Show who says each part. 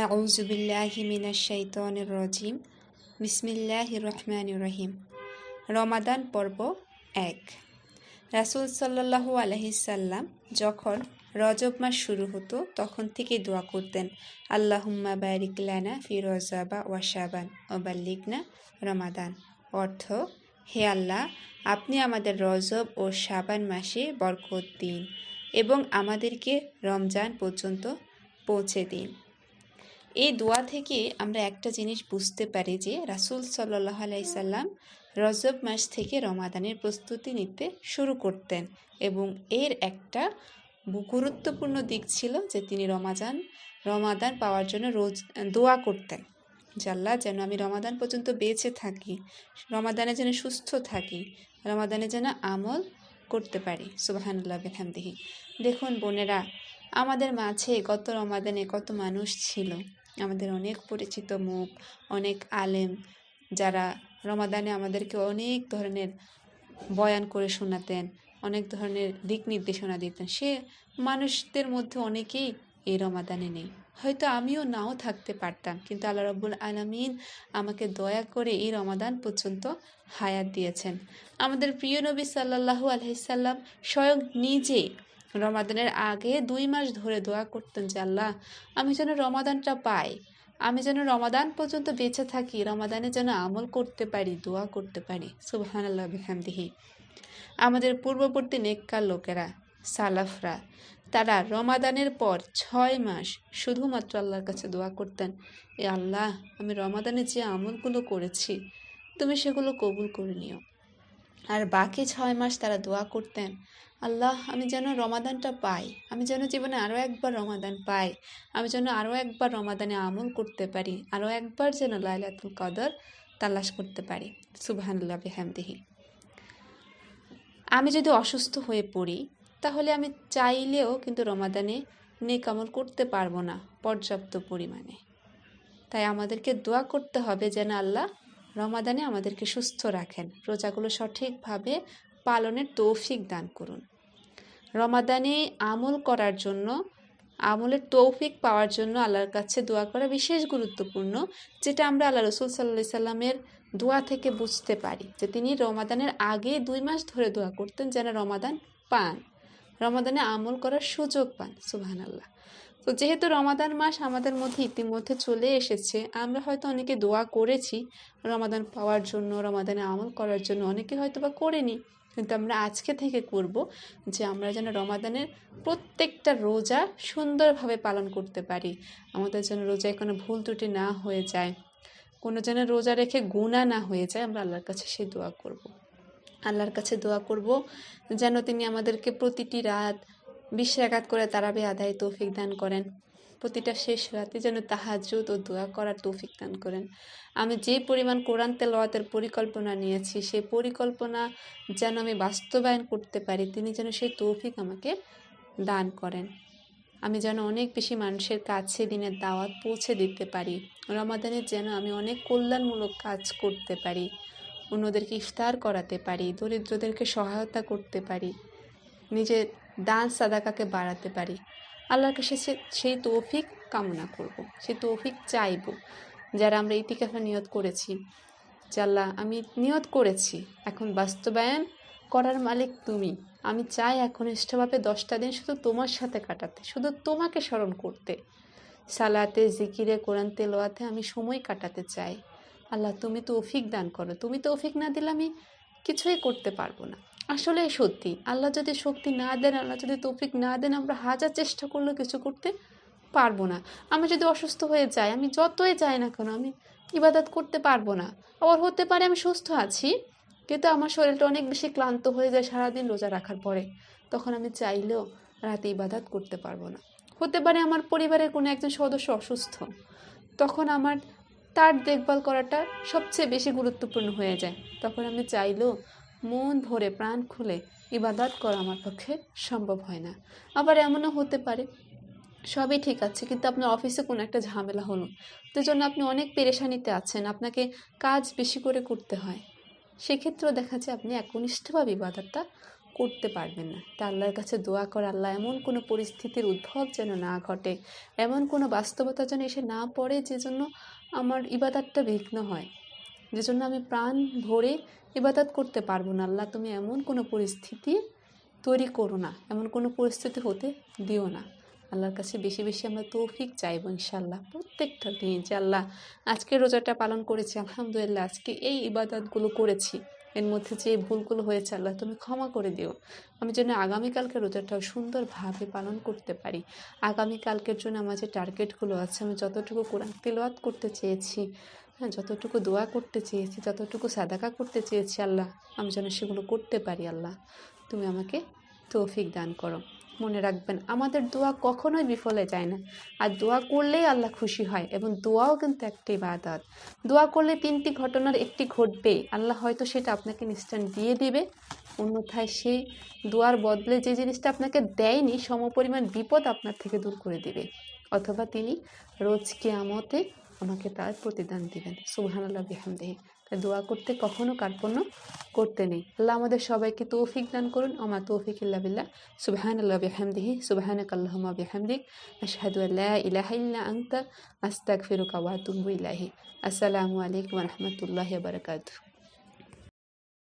Speaker 1: আউজুবিল্লাহি মিনাশ শৈতনের রজিম বিসমিল্লাহি রহমান রহিম রমাদান পর্ব এক। রাসুল সাল্লাহু আলহিসাল্লাম যখন রজব মাস শুরু হতো, তখন থেকে দোয়া করতেন, আল্লাহুম্মা বারিকলানা ফিরোজাবা ওয়াশাবান ওবাল্লিগনা রমাদান। অর্থ, হে আল্লাহ, আপনি আমাদের রজব ও শাবান মাসে বরকত দিন এবং আমাদেরকে রমজান পর্যন্ত পৌঁছে দিন। এই দোয়া থেকে আমরা একটা জিনিস বুঝতে পারি যে রাসুল সাল্লাহ আলাইসাল্লাম রজব মাস থেকে রমাদানের প্রস্তুতি নিতে শুরু করতেন এবং এর একটা গুরুত্বপূর্ণ দিক ছিল যে তিনি রমাজান, রমাদান পাওয়ার জন্য রোজ দোয়া করতেন। জাল্লা যেন আমি রমাদান পর্যন্ত বেঁচে থাকি, রমাদানে যেন সুস্থ থাকি, রমাদানে যেন আমল করতে পারি। সুবাহানুল্লাহ, বেহামদিহি। দেখুন বোনেরা আমাদের মাঝে গত রমাদানে কত মানুষ ছিল। আমাদের অনেক পরিচিত মুখ, অনেক আলেম যারা রমাদানে আমাদেরকে অনেক ধরনের বয়ান করে শোনাতেন, অনেক ধরনের দিক নির্দেশনা দিতেন। সে মানুষদের মধ্যে অনেকেই এই রমাদানে নেই। হয়তো আমিও নাও থাকতে পারতাম, কিন্তু আল্লাহ রব্বুল আলমিন আমাকে দয়া করে এই রমাদান পর্যন্ত হায়াত দিয়েছেন। আমাদের প্রিয় নবী সাল্লাহু আলহিসাল্লাম স্বয়ং নিজে রমাদানের আগে দুই মাস ধরে দোয়া করতেন যে, আল্লাহ, আমি যেন রমাদানটা পাই। আমি যেন রমাদান পর্যন্ত বেঁচে থাকি, রমাদানে যেন আমল করতে পারি, দোয়া করতে পারি। সুবহান আল্লাহ বিহামদিহি। আমাদের পূর্ববর্তী নেককার লোকেরা, সালাফরা, তারা রমাদানের পর ছয় মাস শুধুমাত্র আল্লাহর কাছে দোয়া করতেন, এ আল্লাহ, আমি রমাদানে যে আমলগুলো করেছি, তুমি সেগুলো কবুল করে নিও। আর বাকি ছয় মাস তারা দোয়া করতেন, আল্লাহ, আমি যেন রমাদানটা পাই, আমি যেন জীবনে আরও একবার রমাদান পাই, আমি যেন আরও একবার রমাদানে আমল করতে পারি আরও একবার যেন লাইলাতুল কদর তালাশ করতে পারি। সুবাহানুল্লাহ বেহামদিহি। আমি যদি অসুস্থ হয়ে পড়ি, তাহলে আমি চাইলেও কিন্তু রমাদানে নেক আমল করতে পারব না পর্যাপ্ত পরিমাণে। তাই আমাদেরকে দোয়া করতে হবে যেন আল্লাহ রমাদানে আমাদেরকে সুস্থ রাখেন। রোজাগুলো সঠিকভাবে পালনের তৌফিক দান করুন। রমাদানে আমল করার জন্য, আমলের তৌফিক পাওয়ার জন্য আল্লাহর কাছে দোয়া করা বিশেষ গুরুত্বপূর্ণ, যেটা আমরা আল্লাহ রসুল সাল্লা সাল্লামের দোয়া থেকে বুঝতে পারি যে তিনি রমাদানের আগে দুই মাস ধরে দোয়া করতেন যেন রমাদান পান। রমাদানে আমল করার সুযোগ পান সুবহান আল্লাহ তো যেহেতু রমাদান মাস আমাদের মধ্যে ইতিমধ্যে চলে এসেছে, আমরা হয়তো অনেকে দোয়া করেছি রমাদান পাওয়ার জন্য, রমাদানে আমল করার জন্য, অনেকে হয়তো বা করেনি কিন্তু আমরা আজকে থেকে করব যে আমরা যেন রমাদানের প্রত্যেকটা রোজা সুন্দরভাবে পালন করতে পারি আমাদের যেন রোজায় কোনো ভুল ত্রুটি না হয়ে যায়, কোনো যেন রোজা রেখে গুণা না হয়ে যায়, আমরা আল্লাহর কাছে সেই দোয়া করব। আল্লাহর কাছে দোয়া করব যেন তিনি আমাদেরকে প্রতিটি রাত বিশ রাগাত করে তারাবে আদায় তৌফিক দান করেন। প্রতিটা শেষ রাতে যেন তাহাজুদ ও দোয়া করার তৌফিক দান করেন। আমি যে পরিমাণ কোরআন তেলাওয়াতের পরিকল্পনা নিয়েছি, সেই পরিকল্পনা যেন আমি বাস্তবায়ন করতে পারি, তিনি যেন সেই তৌফিক আমাকে দান করেন। আমি যেন অনেক বেশি মানুষের কাছে দিনের দাওয়াত পৌঁছে দিতে পারি। রমাদানের যেন আমি অনেক কল্যাণমূলক কাজ করতে পারি, অন্যদেরকে ইফতার করাতে পারি, দরিদ্রদেরকে সহায়তা করতে পারি, নিজের দান সাদাকাকে বাড়াতে পারি। আল্লাহর কাছে সেই তৌফিক কামনা করব। সেই তৌফিক চাইব যারা আমরা ইতিকাফে নিয়ত করেছি। আল্লাহ, আমি নিয়ত করেছি। এখন বাস্তবায়ন করার মালিক তুমি। আমি চাই এখন ইষ্টভাবে দশটা দিন শুধু তোমার সাথে কাটাতে, শুধু তোমাকে স্মরণ করতে। সালাতে, জিকিরে, কোরআন তেলোয়াতে আমি সময় কাটাতে চাই। আল্লাহ, তুমি তো তৌফিক দান করো। তুমি তো তৌফিক না দিলে আমি কিছুই করতে পারব না। আসলে সত্যি, আল্লাহ যদি শক্তি না দেন, আল্লাহ যদি তৌফিক না দেন, আমরা হাজার চেষ্টা করলেও কিছু করতে পারব না। আমি যদি অসুস্থ হয়ে যাই, আমি যতই যাই না কেন, আমি ইবাদত করতে পারব না। আবার হতে পারে আমি সুস্থ আছি, কিন্তু আমার শরীরটা অনেক বেশি ক্লান্ত হয়ে যায় সারাদিন রোজা রাখার পরে। তখন আমি চাইলেও রাতে ইবাদত করতে পারব না। হতে পারে আমার পরিবারের কোনো একজন সদস্য অসুস্থ, তখন আমার তার দেখভাল করাটা সবচেয়ে বেশি গুরুত্বপূর্ণ হয়ে যায়। তখন আমি চাইলেও মন ভরে প্রাণ খুলে ইবাদত করা আমার পক্ষে সম্ভব হয় না। আবার এমনও হতে পারে। সবই ঠিক আছে, কিন্তু আপনার অফিসে কোনো একটা ঝামেলা হলো। তো জন্য আপনি অনেক পেরেশানিতে আছেন, আপনাকে কাজ বেশি করে করতে হয়। সেক্ষেত্রেও দেখা যায় আপনি একনিষ্ঠভাবে ইবাদতটা করতে পারবেন না। তা আল্লাহর কাছে দোয়া কর, আল্লাহ এমন কোনো পরিস্থিতির উদ্ভব যেন না ঘটে, এমন কোনো বাস্তবতা যেন এসে না পড়ে যে জন্য আমার ইবাদতটা বিঘ্ন হয়। যে জন্য আমি প্রাণ ভরে ইবাদত করতে পারব না। আল্লাহ, তুমি এমন কোনো পরিস্থিতি তৈরি করো না, এমন কোনো পরিস্থিতি হতে দিও না। আল্লাহর কাছে বেশি বেশি আমরা তৌফিক চাইব ইনশাল্লাহ প্রত্যেকটা দিন যে আল্লাহ আজকে রোজাটা পালন করেছি, আলহামদুলিল্লাহ আজকে এই ইবাদতগুলো করেছি। এর মধ্যে যে ভুলগুলো হয়েছে আল্লাহ, তুমি ক্ষমা করে দিও। আমি যেন আগামীকালকে রোজাটাও সুন্দরভাবে পালন করতে পারি। আগামীকালকের জন্য আমার যে টার্গেটগুলো আছে, আমি যতটুকু কোরআন তেলাওয়াত করতে চেয়েছি হ্যাঁ যতটুকু দোয়া করতে চেয়েছি, যতটুকু সাদাকা করতে চেয়েছি আল্লাহ, আমি যেন সেগুলো করতে পারি আল্লাহ, তুমি আমাকে তৌফিক দান করো। মনে রাখবেন, আমাদের দোয়া কখনোই বিফলে যায় না। আর দোয়া করলেই আল্লাহ খুশি হয় এবং দোয়াও কিন্তু একটি ইবাদত। দোয়া করলে তিনটি ঘটনার একটি ঘটবে আল্লাহ হয়তো সেটা আপনাকে নিশ্চয় দিয়ে দিবে। অন্যথায় সেই দোয়ার বদলে যে জিনিসটা আপনাকে দেয়নি, সমপরিমাণ বিপদ আপনার থেকে দূর করে দিবে। অথবা তিনি রোজ কেয়ামতে আমাকে তার প্রতিদান দিবেন। সুহান আল্লাহ বিহামদেহি। তাই দোয়া করতে কখনো কার্পণ্য করতে নেই। আল্লাহ আমাদের সবাইকে তৌফিক দান করুন। আমা তৌফিক ইল্লা বিল্লাহ। সুবহান আল্লাহ বিহামদিহি। সুবহানাক আল্লাহুম্মা বিহামদিক। আশহাদু আল্লা ইলাহা ইল্লা আনতা। আস্তাগফিরুকা ওয়া আতুবু ইলাইহি। আসসালামু আলাইকুম রাহমাতুল্লাহি বারাকাতুহু।